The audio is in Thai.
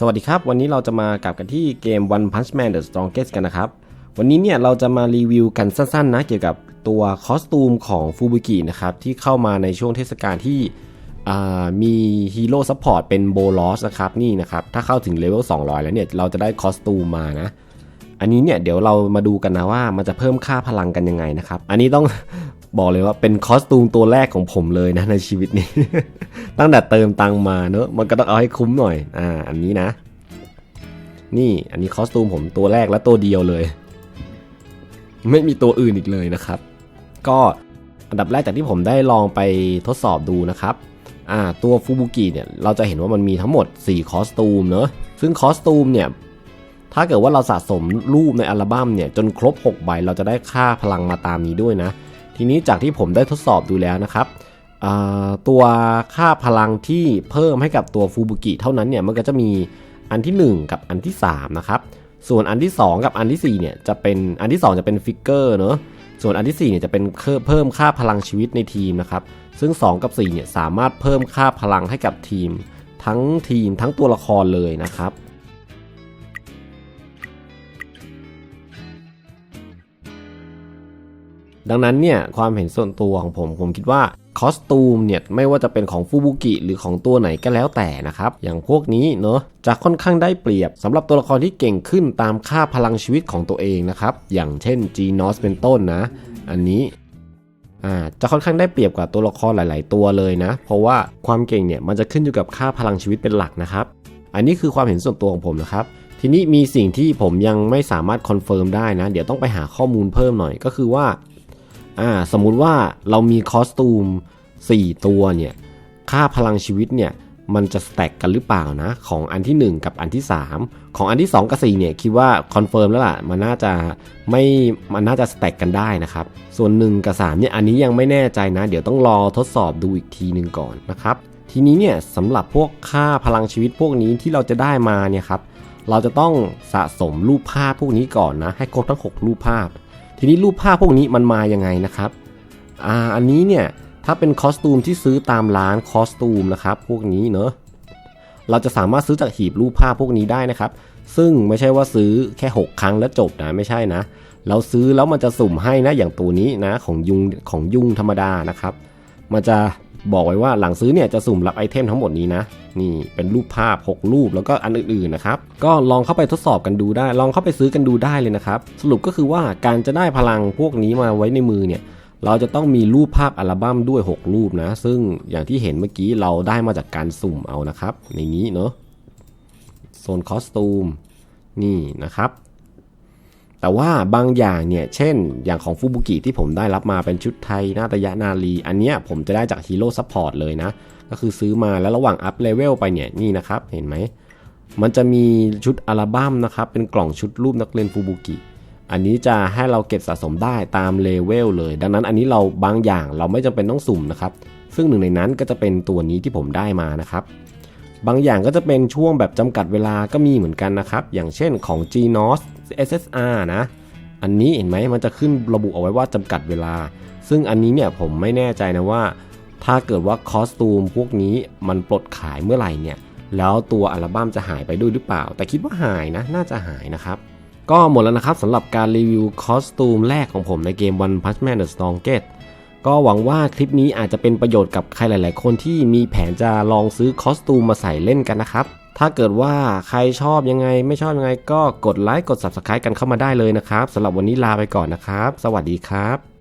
สวัสดีครับ วันนี้เราจะมากลับกันที่เกม One Punch Man The Strongest กันนะครับ วันนี้เนี่ยเราจะมารีวิวกันสั้นๆนะ เกี่ยวกับตัวคอสตูมของฟูบุกินะครับ ที่เข้ามาในช่วงเทศกาลที่มีฮีโร่ซัพพอร์ตเป็นโบลอสนะครับนี่นะครับ ถ้าเข้าถึงเลเวล200 แล้วเนี่ย เราจะได้คอสตูมมานะ อันนี้เนี่ยเดี๋ยวเรามาดูกันนะว่ามันจะเพิ่มค่าพลังกันยังไงนะครับ อันนี้ต้อง บอกเลยว่าเป็นคอสตูมตัวแรกของผมเลยนะในชีวิตนี้ ตั้งแต่เติมตังมาเนอะมันก็ต้องเอาให้คุ้มหน่อย อ่า อันนี้นะ นี่อันนี้คอสตูมผมตัวแรกและตัวเดียวเลย ไม่มีตัวอื่นอีกเลยนะครับ ก็อันดับแรกจากที่ผมได้ลองไปทดสอบดูนะครับอ่าตัวฟูบุกิเนี่ยเราจะเห็นว่ามันมีทั้งหมด 4 คอสตูมเนอะซึ่งคอสตูมเนี่ยถ้าเกิดว่าเราสะสมรูปในอัลบั้มเนี่ยจนครบ 6 ใบเราจะได้ค่าพลังมาตามนี้ด้วยนะ ทีนี้จากที่ผมได้ทดสอบดูแล้วนะครับตัวค่าพลังที่เพิ่มให้กับตัวฟูบุกิเท่านั้นเนี่ยมันก็จะมีอันที่ 1 กับอันที่ 3 นะครับ ส่วนอันที่ 2 กับอันที่4เนี่ยจะเป็นอันที่ 2 จะเป็นฟิกเกอร์เนอะส่วนอันที่4เนี่ยจะเป็นเพิ่มค่าพลังชีวิตในทีมนะครับ ซึ่ง 2 กับ4เนี่ยสามารถเพิ่มค่าพลังให้กับทีม ทั้งทีมทั้งตัวละครเลยนะครับ ดังนั้นเนี่ยความเห็นส่วนตัวของผมผมคิดว่าคอสตูมเนี่ยไม่ว่าจะเป็นของฟูบุกิหรือของตัวไหนก็แล้วแต่นะครับ อย่างพวกนี้เนอะจะค่อนข้างได้เปรียบสำหรับตัวละครที่เก่งขึ้นตามค่าพลังชีวิตของตัวเองนะครับ อย่างเช่น g n o s เป็นต้นนะ อันนี้อ่าจะค่อนข้างได้เปรียบกว่าตัวละครหลาย ๆ ตัวเลยนะ เพราะว่าความเก่งเนี่ยมันจะขึ้นอยู่กับค่าพลังชีวิตเป็นหลักนะครับ อันนี้คือความเห็นส่วนตัวของผมนะครับ ทีนี้มีสิ่งที่ผมยังไม่สามารถคอนเฟิร์มได้นะ เดี๋ยวต้องไปหาข้อมูลเพิ่มหน่อย ก็คือว่า อ่าสมมุติว่าเรามีคอสตูม 4 ตัวเนี่ยค่าพลังชีวิตเนี่ยมันจะสแต็กกันหรือเปล่านะของอันที่ 1 กับอันที่ 3 ของอันที่ 2 กับ4เนี่ยคิดว่าคอนเฟิร์มแล้วล่ะมันน่าจะไม่มันน่าจะสแต็กกันได้นะครับ ส่วน 1 กับ3เนี่ยอันนี้ยังไม่แน่ใจนะ เดี๋ยวต้องรอทดสอบดูอีกทีหนึ่งก่อนนะครับ ทีนี้เนี่ยสำหรับพวกค่าพลังชีวิตพวกนี้ที่เราจะได้มาเนี่ยครับเราจะต้องสะสมรูปภาพพวกนี้ก่อนนะให้ครบทั้ง 6 รูปภาพ ทีนี้รูปภาพพวกนี้มันมายังไงนะครับอ่าอันนี้เนี่ยถ้าเป็นคอสตูมที่ซื้อตามร้านคอสตูมนะครับพวกนี้เนอะเราจะสามารถซื้อจากหีบรูปภาพพวกนี้ได้นะครับ ซึ่งไม่ใช่ว่าซื้อแค่ 6 ครั้งแล้วจบนะไม่ใช่นะ เราซื้อแล้วมันจะสุ่มให้นะอย่างตัวนี้นะของยุงของยุงธรรมดานะครับ มันจะ บอกไว้ว่าหลังซื้อเนี่ยจะสุ่มรับไอเทมทั้งหมดนี้นะ นี่เป็นรูปภาพ 6 รูปแล้วก็อันอื่นๆนะครับ ก็ลองเข้าไปทดสอบกันดูได้ ลองเข้าไปซื้อกันดูได้เลยนะครับ สรุปก็คือว่าการจะได้พลังพวกนี้มาไว้ในมือเนี่ยเราจะต้องมีรูปภาพอัลบั้มด้วย 6 รูปนะ ซึ่งอย่างที่เห็นเมื่อกี้เราได้มาจากการสุ่มเอานะครับ ในนี้เนาะโซนคอสตูมนี่นะครับ แต่ว่าบางอย่างเนี่ย เช่น อย่างของฟูบุกิที่ผมได้รับมาเป็นชุดไทยนาตยะนาลี อันเนี้ยผมจะได้จากฮีโร่ซัพพอร์ตเลยนะ ก็คือซื้อมาแล้วระหว่างอัพเลเวลไปเนี่ย นี่นะครับ เห็นไหม มันจะมีชุดอัลบั้มนะครับ เป็นกล่องชุดรูปนักเรียนฟูบุกิ อันนี้จะให้เราเก็บสะสมได้ตามเลเวลเลย ดังนั้นอันนี้เราบางอย่างเราไม่จำเป็นต้องสุ่มนะครับ ซึ่งหนึ่งในนั้นก็จะเป็นตัวนี้ที่ผมได้มานะครับ บางอย่างก็จะเป็นช่วงแบบจำกัดเวลาก็มีเหมือนกันนะครับ อย่างเช่นของ GNOS SSR นะ อันนี้เห็นไหมมันจะขึ้นระบุเอาไว้ว่าจำกัดเวลา ซึ่งอันนี้เนี่ยผมไม่แน่ใจนะว่า ถ้าเกิดว่าคอสตูมพวกนี้มันปลดขายเมื่อไหร่เนี่ย แล้วตัวอัลบั้มจะหายไปด้วยหรือเปล่า แต่คิดว่าหายนะ น่าจะหายนะครับ ก็หมดแล้วนะครับสำหรับการรีวิวคอสตูมแรกของผมในเกม One Punch Man The Strongest ก็หวังว่าคลิปนี้อาจจะเป็นประโยชน์กับใครหลาย ๆ คนที่มีแผนจะลองซื้อคอสตูมมาใส่เล่นกันนะครับ ถ้าเกิดว่าใครชอบยังไงไม่ชอบยังไงก็กดไลค์กด Subscribe กันเข้ามาได้เลยนะครับสำหรับวันนี้ลาไปก่อนนะครับ สวัสดีครับ